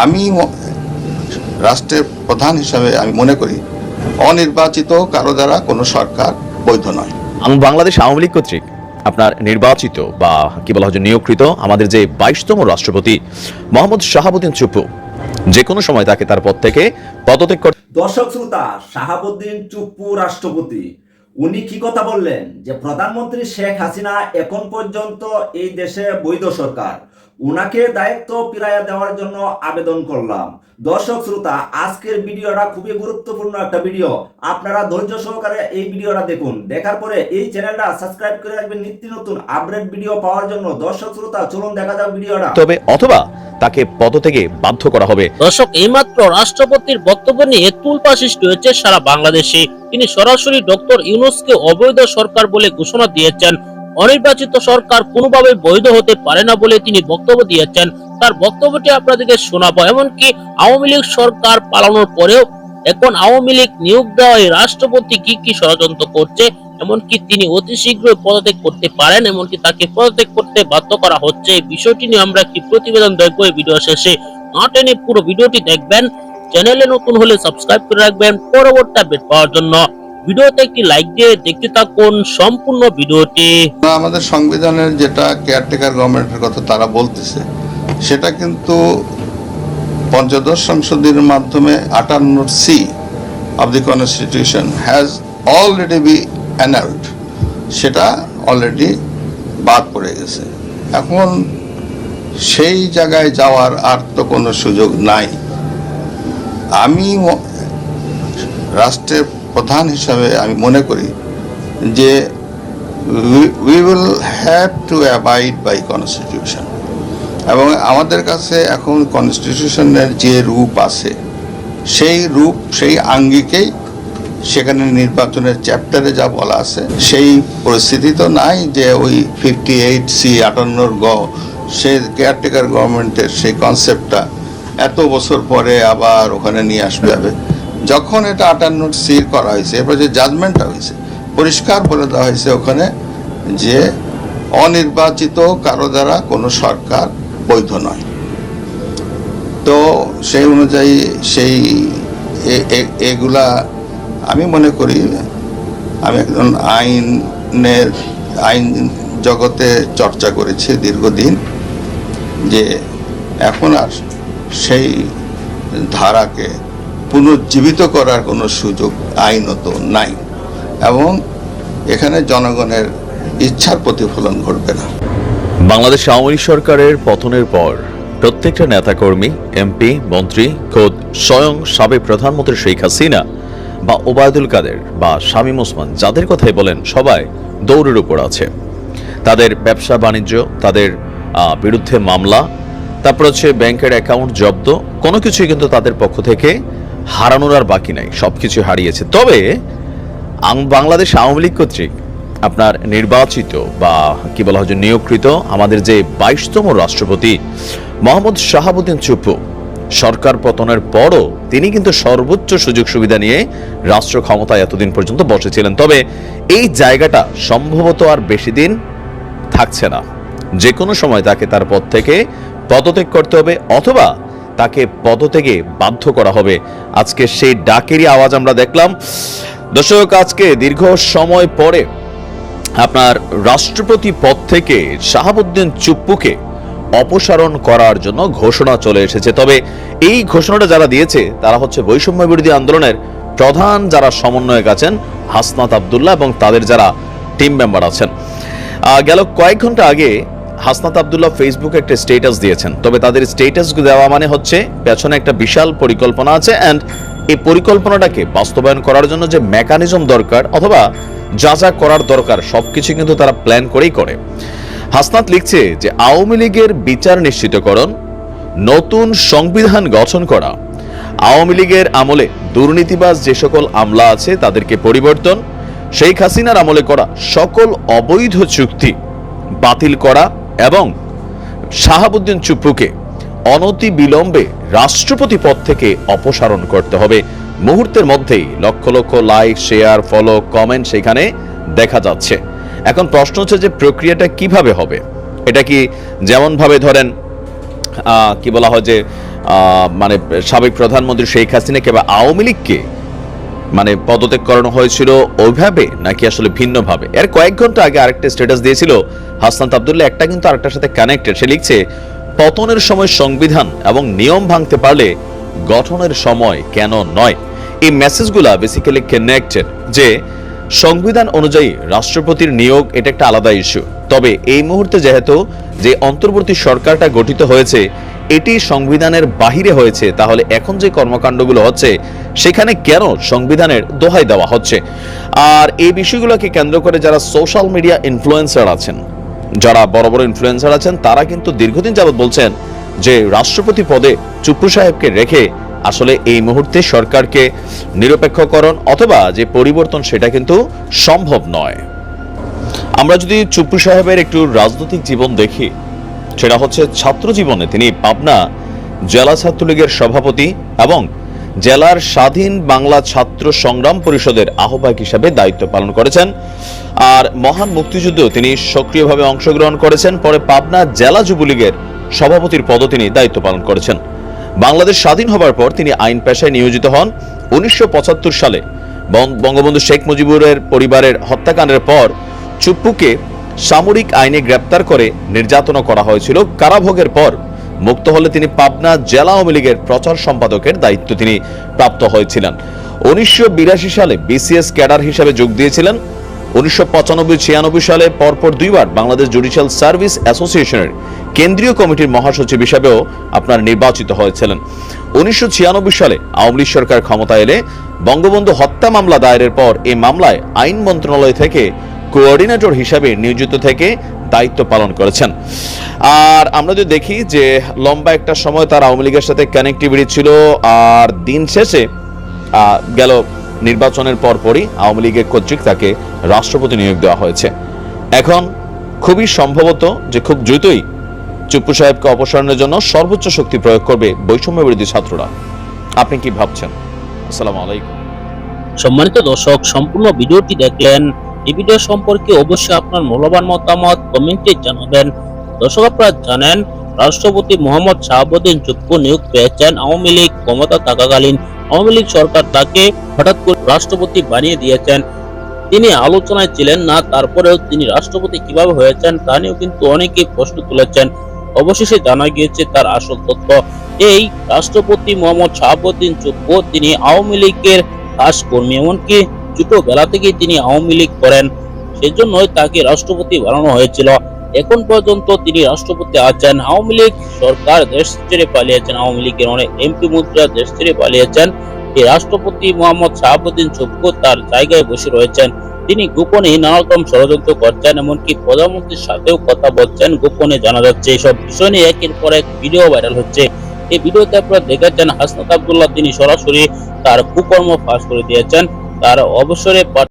আমি রাষ্ট্রের প্রধান হিসাবে আমি মনে করি অনির্বাচিত কারও দ্বারা কোনো সরকার বৈধ নয়। আমি বাংলাদেশ আওয়ামী লীগ কর্তৃক আপনার নির্বাচিত বা কি বলা হয় নিয়োগকৃত আমাদের যে বাইশতম রাষ্ট্রপতি মোহাম্মদ শাহাবুদ্দিন চুপু যে কোনো সময় তাকে তার পদ থেকে পদত্যাগ করতে দর্শক শ্রোতা শাহাবুদ্দিন চুপ্পু রাষ্ট্রপতি উনি কি কথা বললেন? যে প্রধানমন্ত্রী শেখ হাসিনা এখন পর্যন্ত এই দেশে বৈধ সরকার। উনাকে দায়িত্ব ফিরাইয়া দেওয়ার জন্য আবেদন করলাম। দর্শক শ্রোতা আজকের ভিডিওটা খুবই গুরুত্বপূর্ণ একটা ভিডিও। আপনারা ধৈর্য সহকারে এই ভিডিওটা দেখুন। দেখার পরে এই চ্যানেলটা সাবস্ক্রাইব করে রাখবেন। নিত্য নতুন আপডেট ভিডিও পাওয়ার জন্য। দর্শক শ্রোতা চলুন দেখা যাক ভিডিওটা। হবে অথবা তাকে পদ থেকে বাধ্য করা হবে। দর্শক এইমাত্র রাষ্ট্রপতির বক্তব্য নিয়ে তুলপা সৃষ্টি হয়েছে সারা বাংলাদেশে। তিনি সরাসরি ডক্টর ইউনুসকে অবৈধ সরকার বলে ঘোষণা দিয়েছেন। অনির্বাচিত সরকার কোনোভাবে বৈধ হতে পারে না বলে তিনি বক্তব্য দিয়েছেন। তার বক্তব্যটি আপনাদেরকে শোনাবো। এমনকি আওয়ামী লীগ সরকার পালানোর পরেও এখন আওয়ামী লীগ নিয়োগ দেওয়া রাষ্ট্রপতি কি কি ষড়যন্ত্র করছে, এমনকি তিনি অতি শীঘ্রই পদত্যাগ করতে পারেন, এমনকি তাকে পদত্যাগ করতে বাধ্য করা হচ্ছে। এই বিষয়টি নিয়ে আমরা একটি প্রতিবেদন দেখব এই ভিডিও শেষে। না টেনে পুরো ভিডিওটি দেখবেন, চ্যানেলে নতুন হলে সাবস্ক্রাইব করে রাখবেন। পরবর্তী আপডেট পাওয়ার জন্য। ভিডিওতে একটি লাইক দিয়ে দেখতে থাকুন সম্পূর্ণ ভিডিওটি। আমাদের সংবিধানের যেটা কেয়ারটেকার গভর্নমেন্টের কথা তারা বলতেছে, সেটা কিন্তু পঞ্চদশ সংশোধনের মাধ্যমে আটান্ন C of the constitution has already be annulled সেটা অলরেডি বাদ পড়ে গেছে। এখন সেই জায়গায় যাওয়ার আর তো কোনো সুযোগ নাই। আমি রাষ্ট্রের প্রধান হিসাবে আমি মনে করি যে we will have to abide by constitution এবং আমাদের কাছে এখন কনস্টিটিউশনের যে রূপ আছে, সেই রূপ, সেই আঙ্গিকেই সেখানে নির্বাচনের চ্যাপ্টারে যা বলা আছে, সেই পরিস্থিতি তো নাই যে ওই ফিফটি এইট সি আটান্নর গ, সে কেয়ারটেকার গভর্নমেন্টের সেই কনসেপ্টটা এত বছর পরে আবার ওখানে নিয়ে আসবে হবে। যখন এটা আটান্ন সির করা হয়েছে, এরপর যে জাজমেন্টটা হয়েছে, পরিষ্কার বলে দেওয়া হয়েছে ওখানে যে অনির্বাচিত কারও দ্বারা কোনো সরকার বৈধ নয়। তো সেই অনুযায়ী সেই এগুলা আমি মনে করি, আমি একজন আইনের, আইন জগতে চর্চা করেছি দীর্ঘদিন, যে এখন আর সেই ধারাকে পুনর্জীবিত করার কোনো সুযোগ আইনত নাই এবং এখানে জনগণের ইচ্ছার প্রতিফলন ঘটবে না। বাংলাদেশ আওয়ামী সরকারের পতনের পর প্রত্যেকটা নেতাকর্মী, এমপি, মন্ত্রী, খোদ স্বয়ং সাবেক প্রধানমন্ত্রী শেখ হাসিনা বা ওবায়দুল কাদের বা শামীম ওসমান যাদের কথাই বলেন, সবাই দৌড়ের উপর আছে। তাদের ব্যবসা বাণিজ্য, তাদের বিরুদ্ধে মামলা, তারপর হচ্ছে ব্যাংকের অ্যাকাউন্ট জব্দ, কোনো কিছুই কিন্তু তাদের পক্ষ থেকে হারানোর আর বাকি নাই সব কিছু হারিয়েছে। তবে বাংলাদেশ আওয়ামী লীগ কর্তৃক আপনার নির্বাচিত বা কি বলা হয় নিয়োগকৃত আমাদের যে বাইশতম রাষ্ট্রপতি মোহাম্মদ শাহাবুদ্দিন চুপু, সরকার পতনের পরও তিনি কিন্তু সর্বোচ্চ সুযোগ সুবিধা নিয়ে রাষ্ট্র ক্ষমতায় এতদিন পর্যন্ত বসেছিলেন। তবে এই জায়গাটা সম্ভবত আর বেশি দিন থাকছে না। যে কোনো সময় তাকে তার পদ থেকে পদত্যাগ করতে হবে অথবা তাকে পদত্যাগে বাধ্য করা হবে। আজকে সেই ডাকেরই আওয়াজ আমরা দেখলাম। দর্শক, আজকে দীর্ঘ সময় পরে আপনার রাষ্ট্রপতি পদ থেকে শাহাবুদ্দিন চুপ্পুকে অপসারণ করার জন্য ঘোষণা চলে এসেছে। তবে এই ঘোষণাটা যারা দিয়েছে, তারা হচ্ছে বৈষম্য বিরোধী আন্দোলনের প্রধান যারা সমন্বয়ক আছেন হাসনাত আবদুল্লাহ এবং তাদের যারা টিম মেম্বার আছেন। গেল কয়েক ঘণ্টা আগে হাসনাত আবদুল্লাহ ফেসবুকে একটা স্টেটাস দিয়েছেন। তবে তাদের স্টেটাস দেওয়া মানে হচ্ছে পেছনে একটা বিশাল পরিকল্পনা আছে অ্যান্ড এই পরিকল্পনাটাকে বাস্তবায়ন করার জন্য যে মেকানিজম দরকার অথবা যা যা করার দরকার, সবকিছু কিন্তু তারা প্ল্যান করেই করে। হাসনাত লিখছে যে আওয়ামী লীগের বিচার নিশ্চিতকরণ, নতুন সংবিধান গঠন করা, আওয়ামী লীগের আমলে দুর্নীতিবাজ যে সকল আমলা আছে তাদেরকে পরিবর্তন, শেখ হাসিনার আমলে করা সকল অবৈধ চুক্তি বাতিল করা এবং শাহাবুদ্দিন চুপ্পুকে অনতি বিলম্বে রাষ্ট্রপতি পদ থেকে অপসারণ করতে হবে। মুহূর্তের মধ্যেই lakh lakh like, share, follow, comment সেখানে দেখা যাচ্ছে। এখন প্রশ্ন হচ্ছে যে প্রক্রিয়াটা কীভাবে হবে? এটা কি যেমন ভাবে ধরেন কি বলা হয় যে মানে সাবেক প্রধানমন্ত্রী শেখ হাসিনাকে বা আওয়ামী লীগকে মানে পদত্যাগ করানো হয়েছিল ওইভাবে নাকি আসলে ভিন্নভাবে? এর কয়েক ঘণ্টা আগে আরেকটা স্ট্যাটাস দিয়েছিল হাসান আব্দুল্লাহ, একটা কিন্তু আরেকটার সাথে কানেক্টেড সে লিখছে, পতনের সময় সংবিধান এবং নিয়ম ভাঙতে পারলে গঠনের সময় কেন নয়? এই মেসেজগুলা বেসিক্যালি কানেক্টেড যে সংবিধান অনুযায়ী রাষ্ট্রপতির নিয়োগ এটা একটা আলাদা ইস্যু তবে এই মুহূর্তে যেহেতু যে অন্তর্বর্তী সরকারটা গঠিত হয়েছে, এটি সংবিধানের বাহিরে হয়েছে, তাহলে এখন যে কর্মকাণ্ডগুলো হচ্ছে সেখানে কেন সংবিধানের দোহাই দেওয়া হচ্ছে? আর এই বিষয়গুলোকে কেন্দ্র করে যারা সোশ্যাল মিডিয়া ইনফ্লুয়েন্সার আছেন, যারা বড় বড় ইনফ্লুয়েন্সার আছেন, তারা কিন্তু দীর্ঘদিন যাবৎ বলছেন যে রাষ্ট্রপতি পদে চুপ্পু সাহেবকে রেখে আসলে এই মুহূর্তে সরকারকে নিরপেক্ষকরণ অথবা যে পরিবর্তন সেটা কিন্তু সম্ভব নয়। আমরা যদি চুপ্পু সাহেবের একটু রাজনৈতিক জীবন দেখি, সেটা হচ্ছে ছাত্র জীবনে তিনি পাবনা জেলা ছাত্রলীগের সভাপতি এবং জেলার স্বাধীন বাংলা ছাত্র সংগ্রাম পরিষদের আহ্বায়ক হিসাবে দায়িত্ব পালন করেছেন। আর মহান মুক্তিযুদ্ধেও তিনি সক্রিয়ভাবে অংশগ্রহণ করেছেন। পরে পাবনা জেলা যুবলীগের সভাপতির পদও তিনি দায়িত্ব পালন করেছেন। বাংলাদেশ স্বাধীন হবার পর তিনি আইন পেশায় নিয়োজিত হন। উনিশশো পঁচাত্তর সালে বঙ্গবন্ধু শেখ মুজিবুরের পরিবারের হত্যাকাণ্ডের পর চুপ্পুকে সামরিক আইনে গ্রেপ্তার করে নির্যাতন করা হয়েছিল। কারাভোগের পর মুক্ত হলে তিনি পাবনা জেলা আওয়ামী লীগের প্রচার সম্পাদকের দায়িত্ব তিনি প্রাপ্ত হয়েছিলেন। উনিশশো বিরাশি সালে বিসিএস ক্যাডার হিসেবে যোগ দিয়েছিলেন। উনিশশো পঁচানব্বই সালে পরপর দুইবার বাংলাদেশ জুডিশিয়াল সার্ভিস অ্যাসোসিয়েশনের কেন্দ্রীয় কমিটির মহাসচিব হিসাবেও আপনার নির্বাচিত হয়েছিলেন। উনিশশো ছিয়ানব্বই সালে আওয়ামী লীগ সরকার ক্ষমতা এলে বঙ্গবন্ধু হত্যা মামলা দায়েরের পর এই মামলায় আইন মন্ত্রণালয় থেকে কোঅর্ডিনেটর হিসাবে নিয়োজিত থেকে দায়িত্ব পালন করেছেন। আর আমরা যদি দেখি যে লম্বা একটা সময় তার আওয়ামী লীগের সাথে কানেক্টিভিটি ছিল, আর দিন শেষে গেল নির্বাচনের পরপরই আওয়ামী লীগের কর্তৃক তাকে রাষ্ট্রপতি নিয়োগ দেওয়া হয়েছে। এখন খুবই সম্ভবত যে খুব দ্রুতই চুপ্পু সাহেবকে অপসারণের জন্য সর্বোচ্চ শক্তি প্রয়োগ করবে বৈষম্য বিরোধী ছাত্ররা। আপনি কি ভাবছেন? আসসালামু আলাইকুম। সম্মানিত দর্শক, সম্পূর্ণ ভিডিওটি দেখলেন। এই ভিডিও সম্পর্কে অবশ্যই আপনার মূল্যবান মতামত কমেন্টে জানাবেন। দর্শক আপনারা জানেন, রাষ্ট্রপতি মোহাম্মদ শাহাবুদ্দিন চুপ্পু নিয়োগ পেয়েছেন আওয়ামী লীগ ক্ষমতা থাকাকালীন। আওয়ামী লীগ সরকার তাকে হঠাৎ করে রাষ্ট্রপতি বানিয়ে দিয়েছেন। তিনি আলোচনায় ছিলেন না, তারপরেও তিনি রাষ্ট্রপতি কীভাবে হয়েছেন তা নিয়েও কিন্তু অনেকেই প্রশ্ন তুলেছেন। অবশেষে জানা গিয়েছে তার আসল তথ্য। এই রাষ্ট্রপতি মোহাম্মদ শাহাবুদ্দিন চুপ্পু তিনি আওয়ামী লীগের খাস কর্মী, এমনকি ছোটবেলা থেকেই তিনি আওয়ামী লীগ করেন। সেজন্যই তাকে রাষ্ট্রপতি বানানো হয়েছিল। এখন পর্যন্ত তিনি রাষ্ট্রপতি আছেন। আওয়ামী লীগ সরকার দেশ ছেড়ে পালিয়েছেন। আওয়ামী লীগের অনেক এমপি মন্ত্রীরা দেশ ছেড়ে পালিয়েছেন। এই রাষ্ট্রপতি মোহাম্মদ শাহাবুদ্দিন চুপ্পু তার জায়গায় বসে রয়েছেন। তিনি গোপনে নানা রকম ষড়যন্ত্র করছেন, এমনকি প্রধানমন্ত্রীর সাথেও কথা বলছেন, গোপনে জানা যাচ্ছে এইসব বিষয় নিয়ে একের পর এক ভিডিও ভাইরাল হচ্ছে। এই ভিডিওতে আপনারা দেখেছেন, হাসনাত আব্দুল্লাহ তিনি সরাসরি তার কুকর্ম ফাঁস করে দিয়েছেন। তার অবসরে